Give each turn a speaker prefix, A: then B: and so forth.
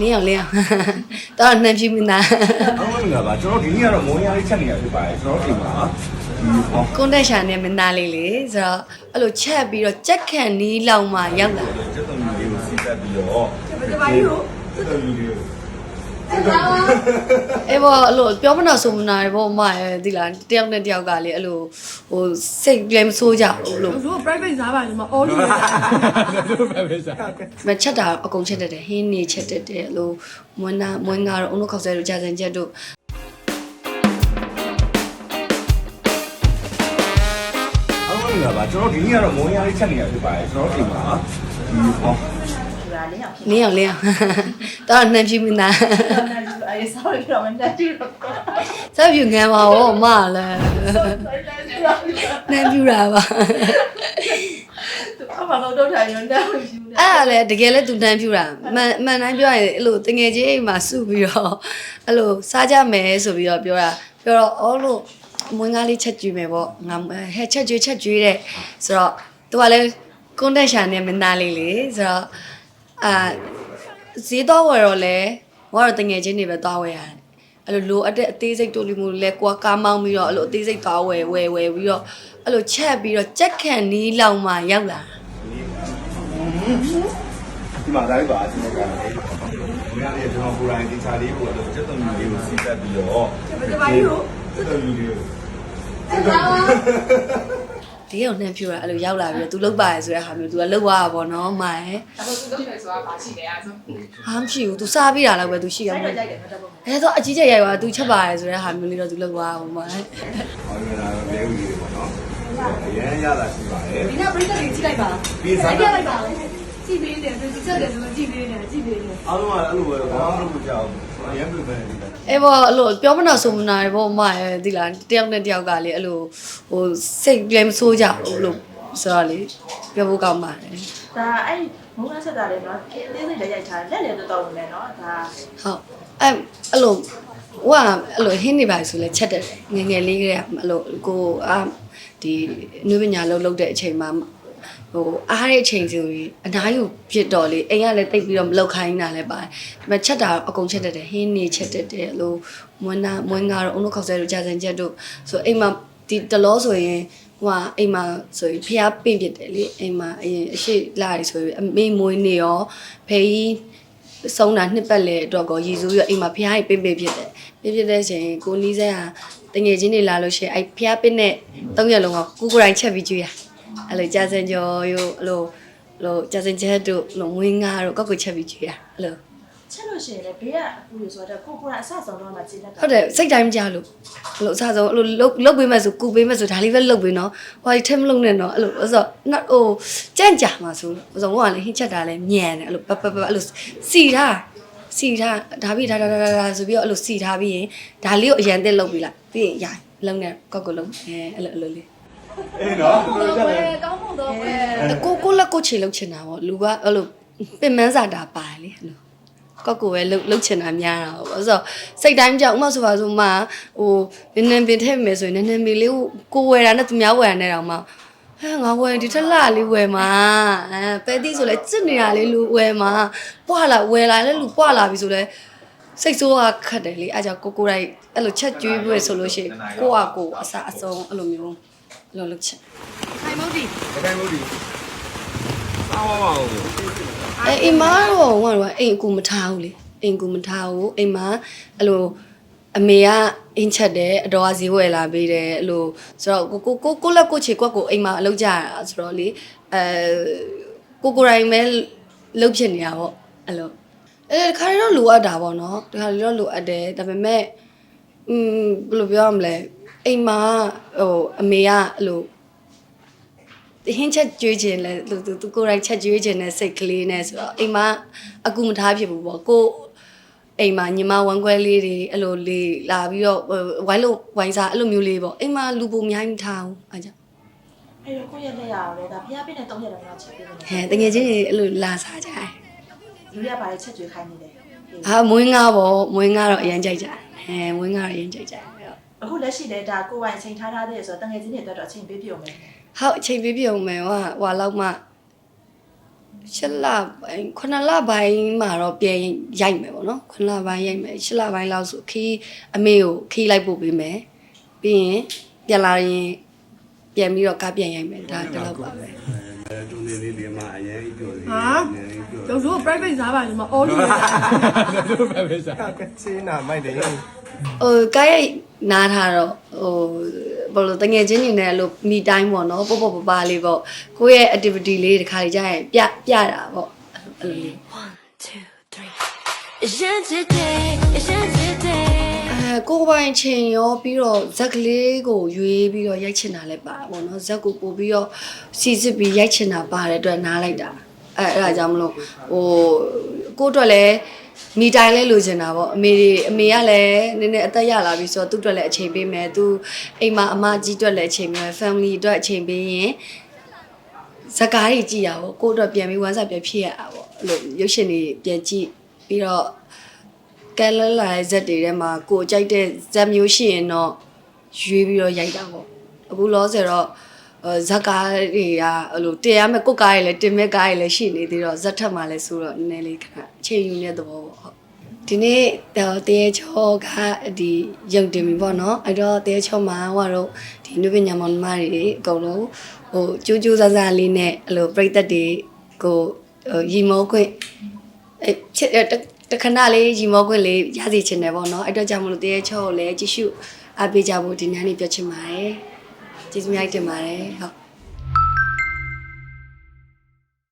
A: လင်းအောင်လင်းအောင်တော့နှမ်းဖြူမင်းသား
B: အားလုံးမင်္ဂလာပါကျွန်တော်ဒီနေ့ကတော့မွန်ရလေးချက်နေရဖြစ်ပါတယ်ကျွန်တော်အိမ်မှာဒီဟော
A: ကွန်တက်ရှာနဲ့မင်းသားလေးလေဆိုတော့အဲ့လိုချက်ပြီးတော့ကြက်ခန့်နီးလောက်မှရောက်လာ
B: ကျက်တော်လူလေးကိုစီးတက်ပြီးတော့ကျက်ပါကြီးကိုကျက်တော်လူလေးကို
A: အဲ့ဘောအဲ့လိုပြောမနာဆိုမနာရဘောမရဲ့ဒီလားတယောက်နဲ့တယောက်ကလေအဲ့လိုဟိုစိတ်လည်းမဆိုးကြဘူးလို့
C: တို့ private စားပါလေမအော်လို့
A: မချက်တာအကုန်ချက်တတ်တယ်ဟင်းနေချက်တတ်တယ်အဲ့လိုမွန်းနာမွန်းကားတော့အုံလို့ခောက်ဆဲတို့ကြာစံချက်တို့
B: အားလုံးမင်္ဂလာပါကျွန်တော်ဒီနေ့ကတော့မွန်ရလေးချက်နေရဖြစ်ပါတယ်ကျွန်တော်အိမ်မှာဒီဟော
A: လင်းအောင်လင်းအောင်တော့နှမ်းဖြူမင်းသား
D: အဲဆောက်ရတော့မတက်ကြည့်တော့
A: ဆက်ပြူငန်းပါဘောမလည်းနှမ်းဖြူတာပါ
D: သူအမှတော့တော့ထိုင်ရုံတက်လို့ယူတယ်
A: အဲ့ဒါလည်းတကယ်လည်းသူနှမ်းဖြူတာမှန်မှန်တိုင်းပြောရင်အဲ့လိုတငယ်ချင်းအိမ်မှာစုပြီးတော့အဲ့လိုစားကြမယ်ဆိုပြီးတော့ပြောတာပြောတော့အော်လို့မွေးကားလေးချက်ကျွေးမယ်ပေါ့ငါဟဲ့ချက်ကျွေးချက်ကျွေးတဲ့ဆိုတော့သူကလည်းကွန်တက်ရှာနဲ့မင်းသားလေးလေဆိုတော့ အာဈေးတော့ဝယ်တော့လဲဘာတော့တငယ်ချင်းတွေပဲသွားဝယ်ရတယ်အဲ့လိုလိုအပ်တဲ့အသေးစိတ်တို့လူမျိုးလဲကိုကကားမောင်းပြီးတော့အဲ့လိုအသေးစိတ်သွားဝယ်ဝယ်ဝယ်ပြီးတော့အဲ့လိုချက်ပြီးတော့ကြက်ခန့်နီးလောက်မှရောက်လာတာ
B: ဒီမှာလိုက်ပါကျွန်တော်ကလည်းမွန်ရလေးကျွန်တော်ကိုယ်တိုင်ဒီချာလေးကိုကျက်တော်လူလေးကိုစီးတက်ပြီးတော့ကျက်ပါကြီးကိုကျက်တော်လူလေးကို ကျက်တော်လူလေး
A: ဒီကောင်နှမ်းဖြူတာအဲ့လိုရောက်လာပြီးတော့ तू လောက်ပါရဆိုတဲ့ဟာမျိုး तू ကလောက်သွားတာပေါ့နော်မိုင်
E: အခုသူလုပ်တယ်ဆိုတာဘာရှိလဲအဲဆို
A: ဟာမရှိဘူး तू စားပြီးတာလောက်ပဲ तू ရှိရ
D: အဲ့
A: မှာ
D: တော့ကြိုက်တယ်မတက်ဘူး
A: အဲတော့အကြီးကျယ်ရိုက်သွား तू ချက်ပါရဆိုတဲ့ဟာမျိုးလေးတော့ तू လောက်သွားအောင်မိုင်
B: ဟောရတာပဲဦးလေးပေါ့နော်အရင်ရတာရှိပါတယ်
C: ဒီကပရိသတ်တွေကြည့်လိုက်ပါ
B: ပြီးစား
C: ကြ
B: တော့
C: ည့်လိုက်ပါကြည့်ပေးတယ်သူချက်တယ်ဆိုကြည့်ပေးတယ်ကြည့်ပေးတယ်
B: အားလုံးကအဲ့လိုပဲဘာမှမလုပ်ကြဘူး အရင်ပြန်ပြန်နေတာ
A: အဲဘောအဲ့လိုပြောမနာဆိုမနာရဘောမရဲ့ဒီလားတယောက်နဲ့တယောက်ကလေအဲ့လိုဟိုစိတ်လည်းမဆိုးကြဘူးလို့ဆိုတော့လေပြောဖို့ကောင်းပါတယ်
D: ဒါအဲ့မုန်းဆက်တာလေနော်အသေးစိတ်လည်းရိုက်ထားလက်လည်းတော့တော့ဝင်တယ်နော်ဒါ
A: ဟုတ်အဲအဲ့လိုဟိုကအဲ့လိုဟင်းနေပါဆိုလဲချက်တယ်ငယ်ငယ်လေးကလေးကအဲ့လိုကိုအာဒီအနုပညာလုံးလုံးတဲ့အချိန်မှာ ဟိုအားတဲ့အချိန်ဆိုရင်အနားယူဖြစ်တော့လေအိမ်ကလည်းတိတ်ပြီးတော့မလောက်ခိုင်းတာလည်းပါတယ်ဒါပေမဲ့ချက်တာအကုန်ချက်တတ်တယ်ဟင်းနေချက်တတ်တယ်အဲ့လိုမွန်းနာမွန်းကားတော့အုံလို့ခောက်ဆဲတို့ကြာစံချက်တို့ဆိုအိမ်မှာဒီတလောဆိုရင်ဟိုကအိမ်မှာဆိုရင်ဖျားပင့်ပြစ်တယ်လေအိမ်မှာအရင်အရှိလာရီဆိုရင်အမေမွေးနေရောဖေးကြီးဆုံးတာနှစ်ပတ်လေအတွက်ကိုရည်စူးရအိမ်မှာဖះိုက်ပင်းပင်းဖြစ်တယ်ပြဖြစ်တဲ့အချိန်ကိုနီးစဲဟာတငယ်ချင်းတွေလာလို့ရှိရင်အဲ့ဖះပင်းနဲ့သုံးရက်လုံးကကူကိုယ်တိုင်ချက်ပြီးကျွေးရ အဲ့လိုကြာစင်ကျော်ရို့အဲ့လိုအဲ့လိုကြာစင်ချက်တို့အဲ့လိုငွေငါတို့ကောက်ကိုချက်ပြီးကျွေးရအဲ့လို
D: ချက်လို့ရှိရင်လည်းဘေးကအကူလို့ဆိုတော့ကိုကိုကအဆဆုံးတော့မှကျင်းတတ်တာ
A: ဟုတ်တယ်စိတ်တိုင်းမကြလို့အဲ့လိုအစားဆုံးအဲ့လိုလုတ်လုတ်ပေးမဲ့ဆိုကူပေးမဲ့ဆိုဒါလေးပဲလုတ်ပေးနော်ဟိုထက်မလုတ်နဲ့နော်အဲ့လိုအဲ့ဆိုနောက်ဟိုကြန့်ကြာမှာဆိုလို့ဆိုတော့ကလည်းဟင်းချက်တာလည်းညံတယ်အဲ့လိုပပပအဲ့လိုစီထားစီထားဒါပြီးဒါဒါဒါဒါဆိုပြီးတော့အဲ့လိုစီထားပြီးရင်ဒါလေးကိုအရန်တက်လုတ်ပြီးလိုက်ပြီးရင်ရိုင်လုံးနဲ့ကောက်ကိုလုံးအဲအဲ့လိုအဲ့လိုလေး
B: အေးနော်ဘယ်လိုကြလဲ
C: ကောင်းဖို့တော့ပဲ
A: ကိုကိုလက်ကိုချေလုတ်ချင်တာပေါ့လူကအဲ့လိုပင်မန်းစာတာပါတယ်လေအဲ့လိုကောက်ကိုပဲလှုပ်လှုပ်ချင်တာများတာပေါ့ဆိုတော့စိတ်တိုင်းကြောက်ဥမဆိုပါဆိုမှဟိုနည်းနည်းပင်ထည့်မယ်ဆိုရင်နည်းနည်းပင်လေးကိုကိုဝယ်တာနဲ့သူများဝယ်တာနဲ့တောင်မှဟဲ့ငါဝယ်ဒီထက်လာလေးဝယ်မှာအဲပဲတိဆိုလဲစစ်နေတာလေးလူဝယ်မှာပွာလာဝယ်လာလဲလူပွာလာပြီဆိုလဲစိတ်ဆိုးကခတ်တယ်လေအဲကြောင့်ကိုကိုတိုင်းအဲ့လိုချက်ကျွေးပွဲဆိုလို့ရှိရင်ကိုကကိုအစအဆုံးအဲ့လိုမျိုးအဲ့ လိုလုပ်ချင်
C: ခိုင်မုတ်ဒီ
B: တကယ်လို့ဒီစောင်းပါဦး
A: အဲအိမ်မတော့ဟိုကတော့အိမ်အကူမထားဘူးလေအိမ်ကူမထားဘူးအိမ်မအဲ့လိုအမေကအင်းချက်တယ်အတော်ကဈေးဝယ်လာပေးတယ်အဲ့လိုဆိုတော့ကိုကိုကိုကိုလက်ကိုချေကွက်ကိုအိမ်မအလုပ်ကြရတာဆိုတော့လေအဲကိုကိုတိုင်းပဲလှုပ်ဖြစ်နေတာပေါ့အဲ့လိုအဲတခါတည်းတော့လိုအပ်တာပေါ့နော်တခါတည်းတော့လိုအပ်တယ်ဒါပေမဲ့อืมဘယ်လိုပြောရမလဲ အိမ်မဟိုအမေကအဲ့လိုဟင်းချက်ကျွေးခြင်းလဲသူသူသူကိုယ်တိုင်ချက်ကျွေးခြင်းနဲ့စိတ်ကလေးနဲ့ဆိုတော့အိမ်မှာအကူမထားဖြစ်ဘူးပေါ့ကိုအိမ်မှာညီမဝမ်းခွဲလေးတွေအဲ့လိုလေးလာပြီးတော့ဝိုင်းလို့ဝိုင်းစားအဲ့လိုမျိုးလေးပေါ့အိမ်မှာလူပုံအများကြီးမထားဘူးအားကြောင့်
D: အဲ့တော့ကိုရဲ့လက်ရအောင်လေဒါဖျားပင်းနဲ့၃ရက်တော့ချက်ပေးနေ
A: ဟဲတကယ်ချင်းတွေအဲ့လိုလာစားကြတယ်
D: လူရပါလေချက်ကျွေးခိုင်းနေတယ်
A: အာမွေးငါပေါ့မွေးငါတော့အရင်ကြိုက်ကြတယ်ဟဲမွေးငါတော့အရင်ကြိုက်ကြတယ်ဟုတ်
D: အခုလက်ရှိလည်းဒါကိုယ်ပိုင်ချိန်ထားထားတဲ့ဆိုတော့တငယ်ချင်းတွေအတွက်တော့အချိန်ပေးပြုံမယ်
A: ဟုတ်အချိန်ပြည့်ပြုံမယ်ဟွာဟွာလောက်မှရှစ်လပိုင်းခုနှစ်လပိုင်းမှာတော့ပြန်ရိုက်မယ်ပေါ့နော်ခုနှစ်လပိုင်းရိုက်မယ်ရှစ်လပိုင်းလောက်ဆိုခီးအမေကိုခီးလိုက်ပို့ပေးမယ်ပြီးရင်ပြန်လာရင်ပြန်ပြီးတော့ကားပြန်ရိုက်မယ်ဒါတလောက်ပါပဲ
F: တူနေလေးဒီမှာအရင်ပြောသေး
C: ဟာကျော်တို့ private စားပါဒီမှာ all နေတာ
F: ကချင်နာမိုက်တယ်
A: ဟိုကားရိုက် နားထားတော့ဟိုဘယ်လိုတငယ်ချင်းနေနဲ့အဲ့လိုမိတိုင်းပေါ့နော်ပေါ့ပေါ့ပပလေးပေါ့ကိုယ့်ရဲ့ activity လေးတစ်ခါလေးကြာရင်ပြပြတာပေါ့အဲ့လိုလေး
G: two, three. Yesterday, yesterday.
A: အဲကိုယ်ပိုင်ချိန်ရောပြီးတော့ဇက်ကလေးကိုရွေးပြီးတော့ရိုက်ချင်တာလည်းပါပေါ့နော်ဇက်ကိုပို့ပြီးတော့စီစစ်ပြီးရိုက်ချင်တာပါတဲ့အတွက်နားလိုက်တာအဲအဲ့ဒါကြောင့်မလို့ဟိုကိုယ့်အတွက်လည်း မိတိုင်းလဲလိုချင်တာပေါ့အမေတွေအမေကလည်းနည်းနည်းအသက်ရလာပြီဆိုတော့သူ့အတွက်လည်းအချိန်ပေးမယ်သူအိမ်မှာအမကြီးအတွက်လည်းအချိန်ပေးမယ် family အတွက်အချိန်ပေးရင်ဇက်ကားကြီးကြည့်ရပါကိုယ့်အတွက်ပြန်ပြီးဝမ်းစာပြန်ဖြစ်ရတာပေါ့အဲ့လိုရုပ်ရှင်တွေပြန်ကြည့်ပြီးတော့ကဲလလာတဲ့ဇက်တွေထဲမှာကိုယ်ကြိုက်တဲ့ဇက်မျိုးရှိရင်တော့ရွေးပြီးတော့ရိုက်တာပေါ့အခုလောဆယ်တော့အဲ ဇက်ကားတွေကအဲ့လိုတင်ရမယ့်ကိုယ်ကားတွေလည်းတင်မဲ့ကားတွေလည်းရှိနေသေးတော့ဇက်ထက်မှလည်းဆိုတော့နည်းနည်းလေးခဏအချိန်ယူနေတဲ့သဘောပေါ့ဟုတ်ဒီနေ့တော့တဲချောကဒီရုံတင်ပြီပေါ့နော်အဲ့တော့တဲချောမှာဟိုတော့ဒီနုပညာမောင်နှမတွေအကုန်လုံးဟိုကြိုးကြိုးဆဆလေးနဲ့အဲ့လိုပြိသက်တွေကိုဟိုရီမောခွင့်အဲ့ချစ်အဲ့တတခဏလေးရီမောခွင့်လေးရစီချင်တယ်ပေါ့နော်အဲ့တော့ကြောင့်မလို့တရေချောကိုလည်းကြည့်ရှုအားပေးကြဖို့ဒီညနေပြောချင်ပါတယ် ကျေးဇူးများတင်ပါတယ်ဟုတ်